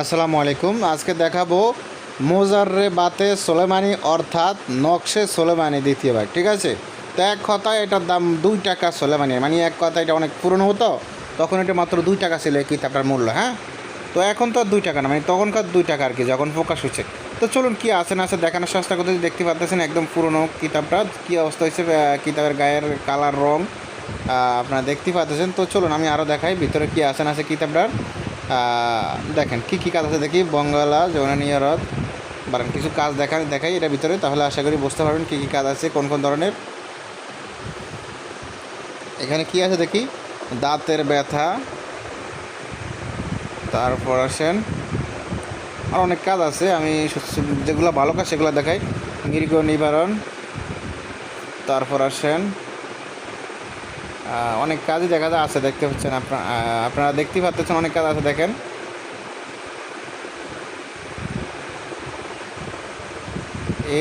আসসালামু আলাইকুম। আজকে দেখাবো মোজাররে বাতে সোলেমানি অর্থাৎ নকশে সোলেমানি দ্বিতীয় ভাগ ঠিক আছে? তো এক কথায় এটার দাম দুই টাকা সোলেমানি মানে এক কথা এটা অনেক পুরনো হতো, তখন এটা মাত্র দুই টাকা ছিল, এই কিতাবটার মূল্য হ্যাঁ? তো এখন তো আর দুই টাকা না মানে তখনকার দুই টাকা আর কি, যখন প্রকাশ হচ্ছে তো চলুন কী আছে না আছে দেখানোর চেষ্টা করতে দেখতে পাচ্ছেন একদম পুরনো কিতাবটা, কী অবস্থা হয়েছে কিতাবের গায়ের কালার, রং আপনারা দেখতে পাচ্ছেন তো চলুন আমি আরও দেখাই, ভিতরে কী আছে না আছে কিতাবটার। দেখেন, কি কি কাজ আছে দেখি। বঙ্গালা যৌনানিয়রত বারান কিছু কাজ দেখা দেখাই এটার ভিতরে। তাহলে আশা করি বুঝতে পারবেন কী কী কাজ আছে, কোন কোন ধরনের। এখানে কি আছে দেখি? দাঁতের ব্যথা। তারপর আসেন, আর অনেক কাজ আছে। আমি যেগুলো ভালো কাজ সেগুলো দেখাই। মৃগ নিবারণ তারপর আসেন অনেক কাজই দেখা যায়, আছে, দেখতে পাচ্ছেন আপনারা আপনারা দেখতেই পাচ্ছেন অনেক কাজ আছে, দেখেন।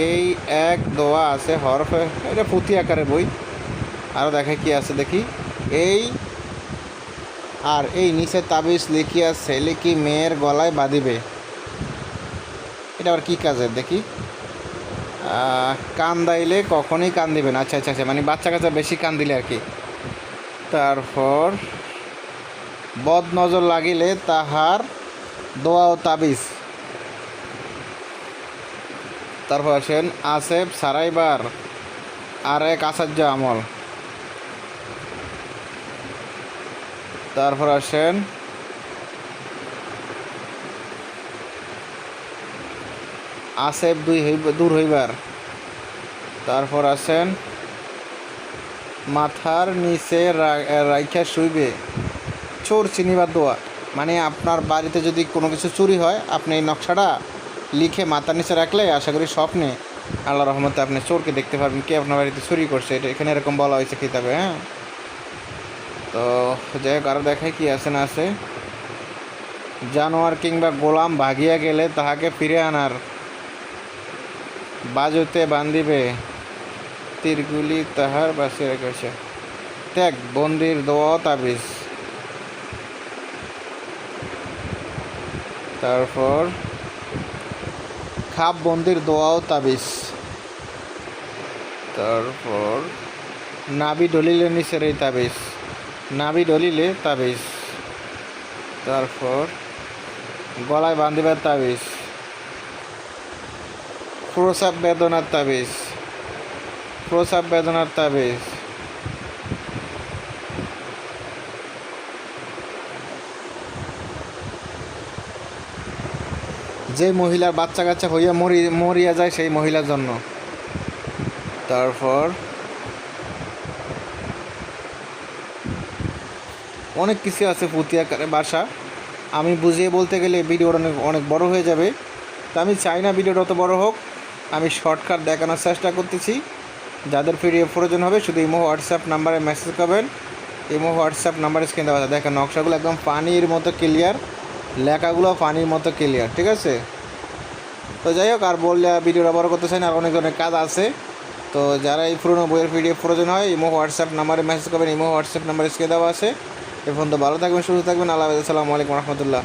এই এক দোয়া আছে, হরফে, এটা পুঁথি আকারের বই। আরও দেখে কি আছে, দেখি। এই আর এই নিচে তাবিজ লিখিয়া ছেলে কি মেয়ের গলায় বাঁধিবে? এটা আবার কী কাজের, দেখি। কান দাইলে কখনই কান দিবেন আচ্ছা আচ্ছা আচ্ছা মানে বাচ্চা কাচ্চা বেশি কান দিলে আর কি। তারপর বদ নজর লাগিলে তাহার দোয়া ও তাবিজ। তারপর আসেন আসেফ সারাইবার আর এক আচার্য আমল। তারপর আসেন আসেফ দুই দূর হইবার। তারপর আসেন মাথার নিচে রাইখা শুইবে। চোর চিনিবার দোয়া। মানে আপনার বাড়িতে যদি কোনো কিছু চুরি হয়, আপনি এই নকশাটা লিখে মাথার নিচে রাখলে আশা করি স্বপ্নে আল্লাহ রহমতে আপনি চোরকে দেখতে পারবেন কে আপনার বাড়িতে চুরি করছে। এটা এখানে এরকম বলা হয়েছে কিতাবে হ্যাঁ? তো যাই হোক আরও দেখায় কি আছে না আছে। জানোয়ার কিংবা গোলাম ভাগিয়া গেলে তাহাকে ফিরে আনার বাজুতে বান্ধিবে। তীরগুলি তাহার বাসে রেখেছে। ত্যাগ, বন্দির দোয়া, তাবিজ। তারপর খাপ, বন্দির দোয়া ও তাবিজ। তারপর নাবি ডলিলে নিচের এই তাবিজ। নাবি ডলিলে তাবিজ। তারপর গলায় বান্ধিবার তাবিজ। প্রসাব বেদনার তাবিজ। প্রসাব বেদনার তাবিজ। যে মহিলার বাচ্চা কাচ্চা হইয়া মরি, মরিয়া যায় সেই মহিলার জন্য। তারপর অনেক কিছু আছে পুঁতি আকারে বাসা। আমি বুঝিয়ে বলতে গেলে ভিডিওটা অনেক অনেক বড় হয়ে যাবে। তা আমি চাই না ভিডিওটা অত বড় হোক। আমি শর্টকাট দেখানোর চেষ্টা করতেছি। যাদের পিডিএফ প্রয়োজন হবে শুধু ইমো, হোয়াটসঅ্যাপ নাম্বারে মেসেজ করবেন। ইমো, হোয়াটসঅ্যাপ নাম্বারে স্ক্রিন দেওয়া দেখেন, নকশাগুলো একদম পানির মতো ক্লিয়ার লেখাগুলো পানির মতো ক্লিয়ার ঠিক আছে? তো যাই হোক, আর বললে ভিডিওটা বড় করতে চাই না আর অনেক অনেক কাজ আছে। তো যারা এই পুরোনো বইয়ের পিডিএফ প্রয়োজন হয়, ইমো, হোয়াটসঅ্যাপ নাম্বারে মেসেজ করবেন, ইমো, হোয়াটসঅ্যাপ নাম্বারে স্ক্রিন দেওয়া আছে। এখন তো ভালো থাকবেন, সুস্থ থাকবেন, আল্লাহ আসসালামু আলাইকুম, রহমতুল্লাহ।